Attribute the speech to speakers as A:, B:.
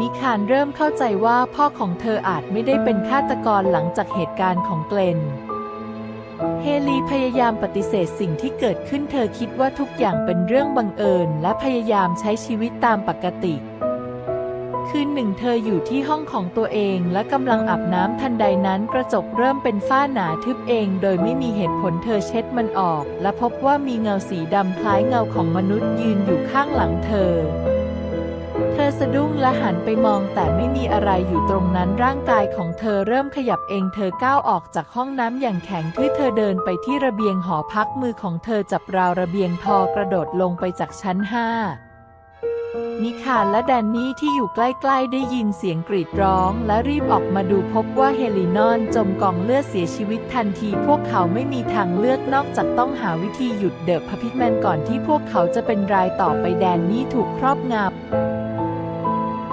A: นิคานเริ่มเข้าใจว่าพ่อของเธออาจไม่ได้เป็นฆาตกรหลังจากเหตุการณ์ของเกลน เฮลีพยายามปฏิเสธสิ่งที่เกิดขึ้นเธอคิดว่าทุกอย่างเป็นเรื่องบังเอิญ และพยายามใช้ชีวิตตามปกติ คืนหนึ่งเธออยู่ที่ห้องของตัวเองและกำลังอาบน้ำทันใดนั้นกระจกเริ่มเป็นฝ้าหนาทึบเอง โดยไม่มีเหตุผลเธอเช็ดมันออก และพบว่ามีเงาสีดำคล้ายเงาของมนุษย์ยืนอยู่ข้างหลังเธอเธอ สะดุ้งและหันไปมองแต่ไม่มีอะไรอยู่ตรงนั้นร่างกายของเธอเริ่มขยับเองเธอก้าวออกจากห้องน้ำอย่างแข็งทื่อเธอเดินไปที่ระเบียงหอพักมือของเธอจับราวระเบียงทอกระโดดลงไปจากชั้นห้านิคานและแดนนี่ที่อยู่ใกล้ๆ ได้ยินเสียงกรีดร้อง และรีบออกมาดูพบว่าเฮลินอนจมกองเลือดเสียชีวิตทันที พวกเขาไม่มีทางเลือกนอกจากต้องหาวิธีหยุดเดอะพพิทแมนก่อนที่พวกเขาจะเป็นรายต่อไปแดนนี่ถูกครอบงำ